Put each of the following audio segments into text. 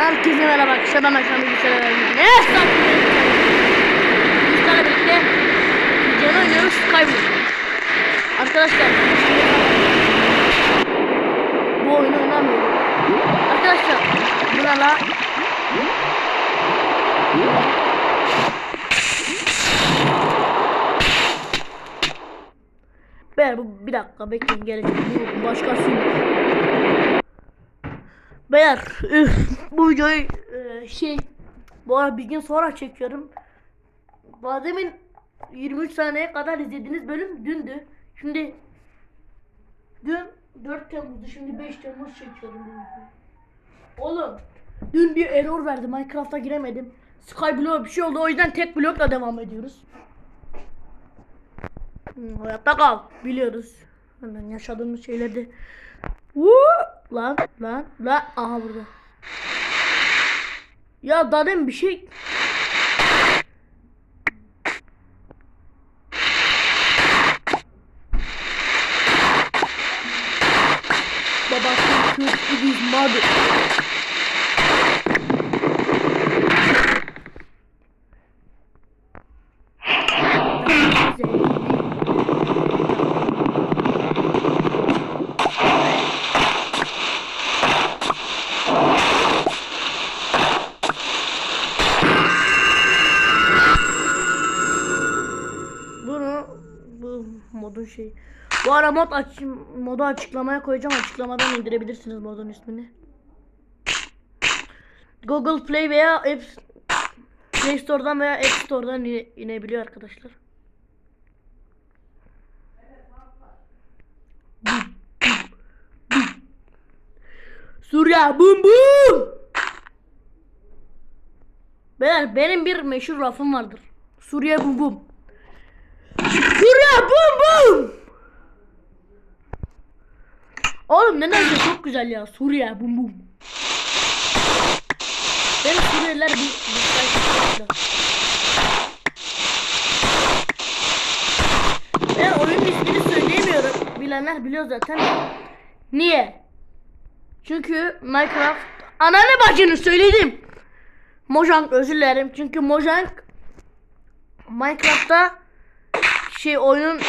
Herkese merhaba arkadaşlar ben Akşam Bilgisayar'a verdim. Ne? Bilgisayarla birlikte videonu oynuyoruz Skyblock. Arkadaşlar bu oyunu oynamıyorum. Arkadaşlar buna la Beyler bu bir dakika bekleyin gelecek. Bu başkası. Beyler üf, bu videoyu e, şey bu ara bir gün sonra çekiyorum. Daha demin 23 saniyeye kadar izlediğiniz bölüm dündü. Şimdi dün 4 Temmuz'du şimdi 5 Temmuz çekiyorum. Oğlum dün bir error verdi Minecraft'a giremedim. Skyblock bir şey oldu o yüzden tek blokla devam ediyoruz. Hmm, hayatta kal biliyoruz. Hemen yaşadığımız şeyleri Woo! Lan lan lan aha burada. Ya demin bir şey Babası kız gibi mother. Bunu bu modun şey. Bu ara mod aç modu açıklamaya koyacağım. Açıklamadan indirebilirsiniz modun ismini. Google Play veya App Play Store'dan veya App Store'dan ine- inebiliyor arkadaşlar. Surya bum bum. Beyler benim bir meşhur lafım vardır. Suriye bum bum. Suriye bum bum. Oğlum nedense çok güzel ya Suriye bum bum. Benim Suriyeliler bir, Ben oyunun ismini söyleyemiyorum. Bilenler biliyor zaten. Niye? Çünkü Minecraft ananı bacını söyledim. Mojang özür dilerim. Çünkü Mojang Minecraft'ta şey oyunun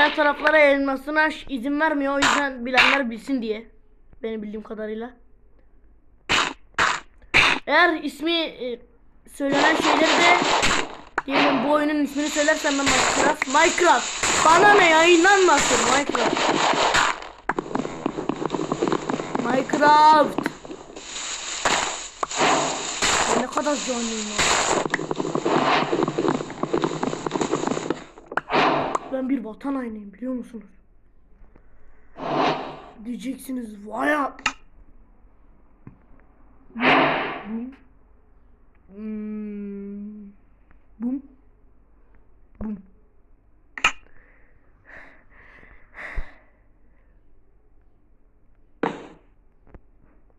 diğer taraflara yayılmasına izin vermiyor. O yüzden bilenler bilsin diye. Benim bildiğim kadarıyla. Eğer ismi e, söylenen şeyleri de diyelim bu oyunun ismini söylersem ben Minecraft. Minecraft. Bana ne yayınlanmasın Minecraft. Minecraft. Ben ne kadar canlıyım ya. Ben bir vatan hainiyim biliyor musunuz? Diyeceksiniz vay. Bum. Bum. Bum.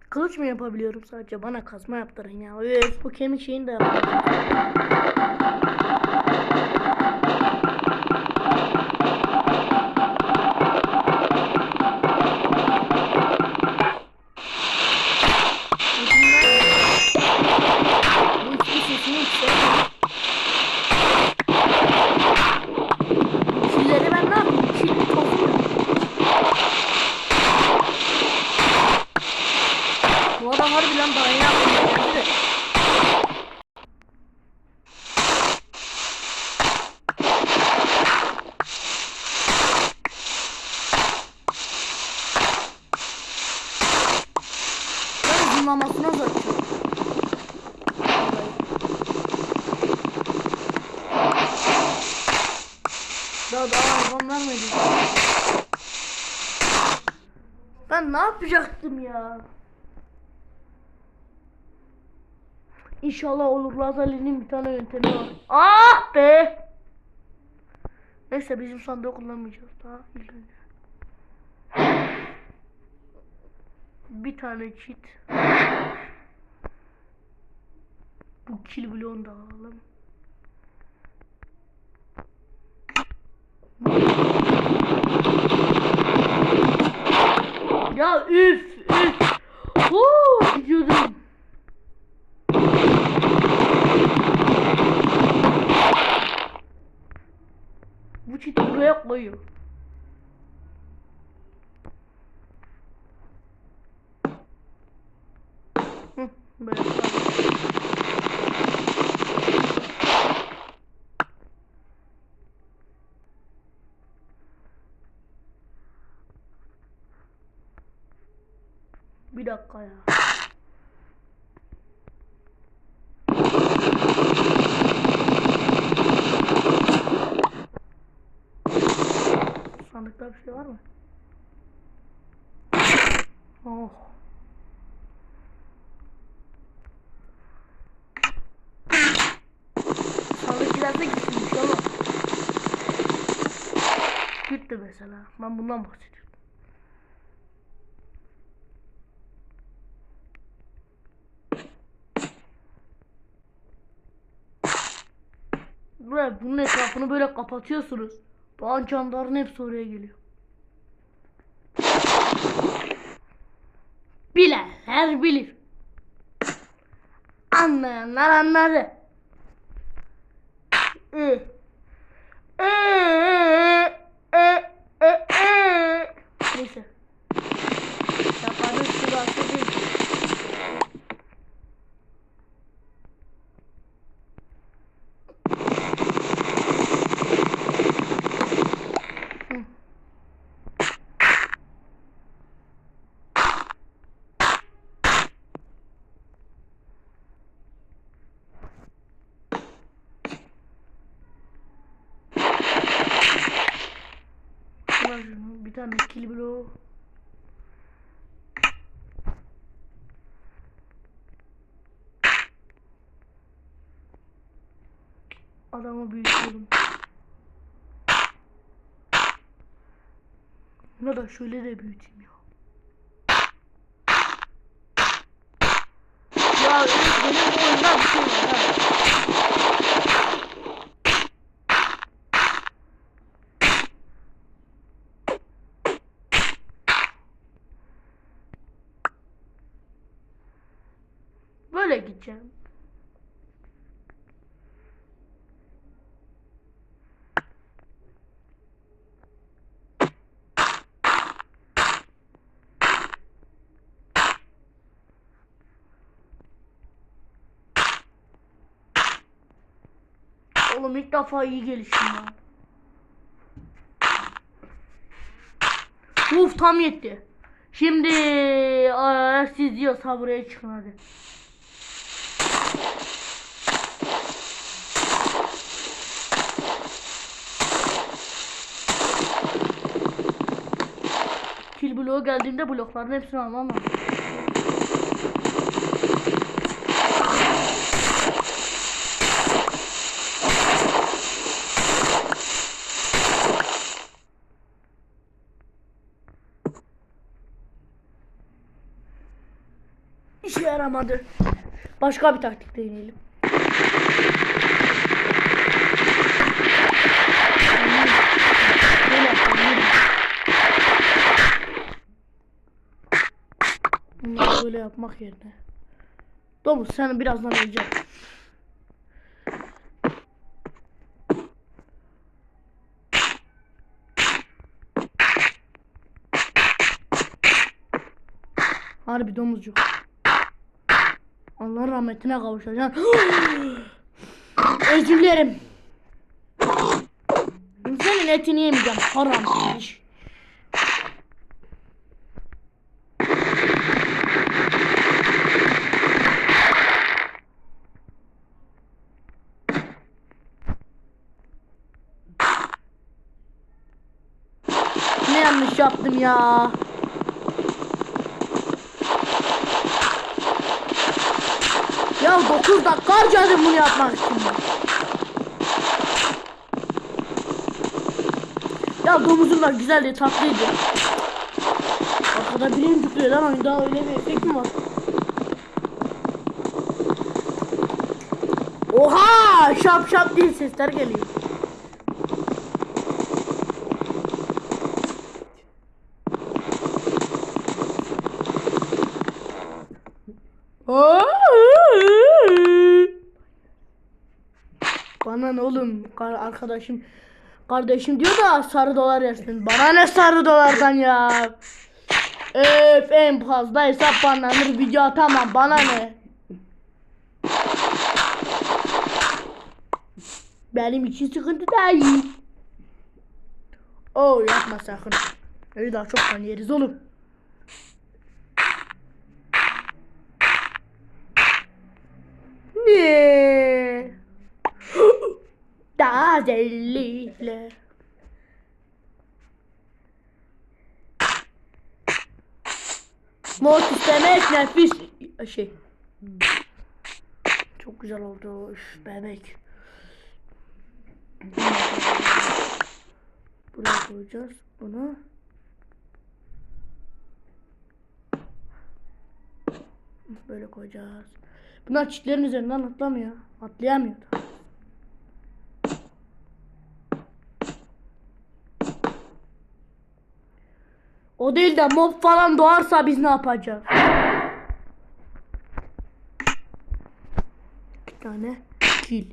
Kılıç mı yapabiliyorum sadece? Bana kazma yaptırın ya. Öf, bu kemik şeyini de yapacağım. Daha daha hayvan vermedi. Ben ne yapacaktım ya? İnşallah olur. Lazerli'nin bir tane yöntemi var. Ah be! Neyse bizim sandığı kullanmayacağız daha ilk. Bir tane cheat. Bu kill bloğunu da alalım. Ya üf üf. Huu gidiyordum. Bu çiti buraya koyuyor. Dakika ya. Sandıkta bir şey var mı? Oh. Sandık giderse gitsin inşallah. Gitti mesela. Ben bundan bahsediyorum. Ve bunun etrafını böyle kapatıyorsunuz. Doğan canlıların hepsi oraya geliyor. Bilenler bilir. Anlayanlar anladı. Neyse. Yapanın sırası değil. Ver şunu. Bir tane kill bloğu. Adamı büyütüyorum. Bunu da şöyle de büyüteyim ya. Ya benim oyunda bir şey var ha. Gideceğim. Oğlum ilk defa iyi geliştim ya. Uf tam yetti. Şimdi aa, siz diyorsa buraya çıkın hadi. Kill bloğu geldiğinde blokların hepsini almam lazım. İşe yaramadı. Başka bir taktik deneyelim. Böyle yapalım, yürü. Bunları böyle yapmak yerine. Domuz sen birazdan öleceğim. Harbi domuzcuk. Allah'ın rahmetine kavuşacaksın. Özür dilerim. Senin etini yemeyeceğim. Haram. iş. Ne yanlış yaptım ya? Ya 9 dakika harcadım bunu yapmak için. Ya domuzlar güzeldi, tatlıydı. Arkada birim tutuyor lan oyunda öyle bir efekt mi var? Oha! Şap şap diye sesler geliyor. Bana ne oğlum arkadaşım Kardeşim diyor da sarı dolar yersin. Bana ne sarı dolardan ya. Öf en fazla hesap banlanır video atamam bana ne. Benim için sıkıntı değil. Oo yapma sakın. Öyle daha çok yeriz oğlum. Ne? Tazelikler. Mor istemek nefis şey. Çok güzel oldu üf, bebek. Buraya koyacağız bunu. Böyle koyacağız. Bunlar çitlerin üzerinden atlamıyor. Atlayamıyor da. O değil de mob falan doğarsa biz ne yapacağız? İki tane kill.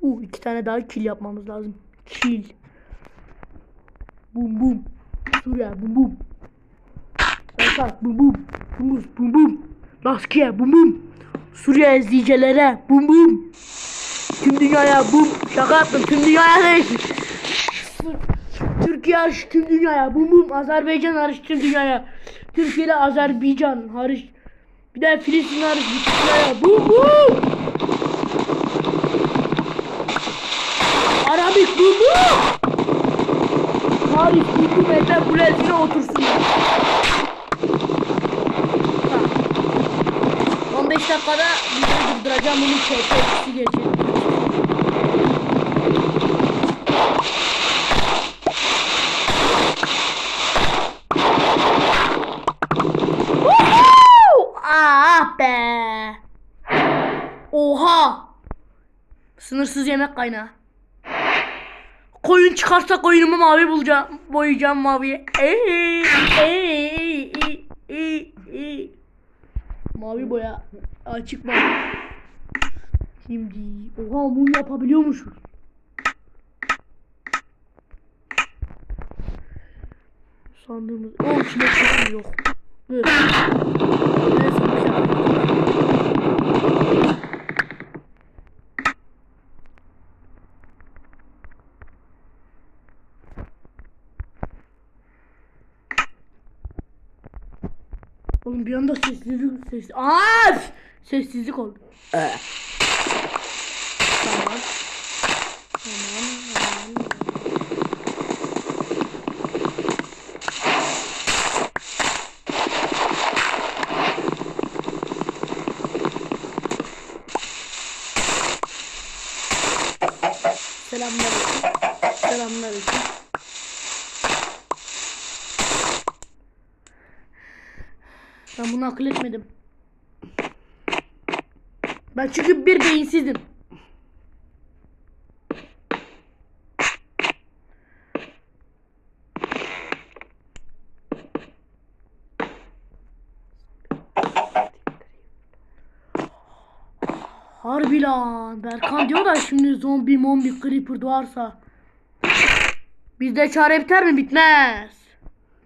Uh, iki tane daha kill yapmamız lazım. Kill. Bum bum. Suriye bum bum. Berkat bum bum. Humus bum bum. Laskiye bum bum. Suriye izleyicilere bum bum. Tüm dünyaya bum. Şaka yaptım tüm dünyaya değil. Türkiye hariç tüm dünyaya bum bum. Azerbaycan hariç tüm dünyaya. Türkiye ile Azerbaycan hariç. Bir de Filistin hariç bütün dünyaya bum bum. Arabik bum bum. Paris hükümete otursunlar. Ha. 15 dakikada videoyu durduracağım bunun çekesi geçecek. Woohoo! Ah be. Oha. Sınırsız yemek kaynağı. Koyun çıkarsa koyunumu mavi bulacağım. Boyayacağım maviye. Ey, ey, ey, ey, ey. Mavi boya. Açık mavi. Şimdi. Oha mum yapabiliyormuşuz. Sandığımız. Oh içinde çıkıyor yok. Dur. Neyse, Oğlum bir anda sessizlik ses. Aa! Sessizlik oldu. Ben bunu akıl etmedim. Ben çünkü bir beyinsizdim. Harbi lan. Berkan diyor da şimdi zombi mombi creeper doğarsa. Bizde çare biter mi? Bitmez.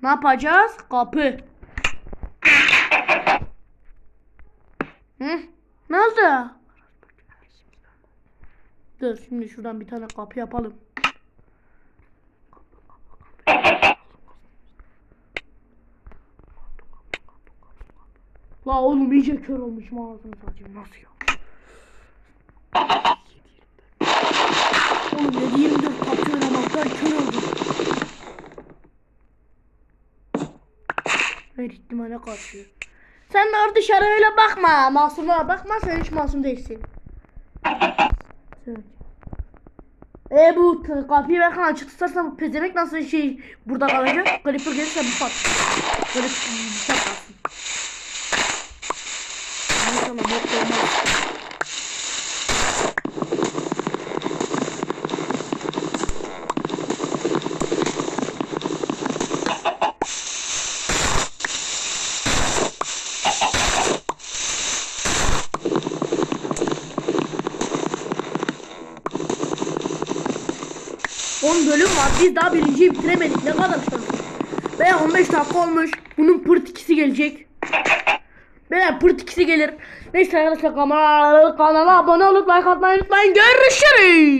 Ne yapacağız? Kapı. Hı? Ne oldu? Dur şimdi şuradan bir tane kapı yapalım. La oğlum iyice kör olmuşum ağzını satayım nasıl ya? Oğlum 7-24 kapı oynamaktan kör oldum. Her ihtimale karşı. Sen de orada dışarı öyle bakma. Masumlara bakma sen hiç masum değilsin. E bu kapıyı ben açık tutarsam bu pezevenk nasıl şey burada kalacak? Clipper gelirse bu pat. Böyle bir şey. Neyse ama yok olmaz. 10 bölüm var. Biz daha birinciyi bitiremedik. Ne kadar şans. Veya 15 dakika olmuş. Bunun pırt ikisi gelecek. Veya pırt ikisi gelir. Neyse arkadaşlar kanala abone olup like atmayı unutmayın. Görüşürüz.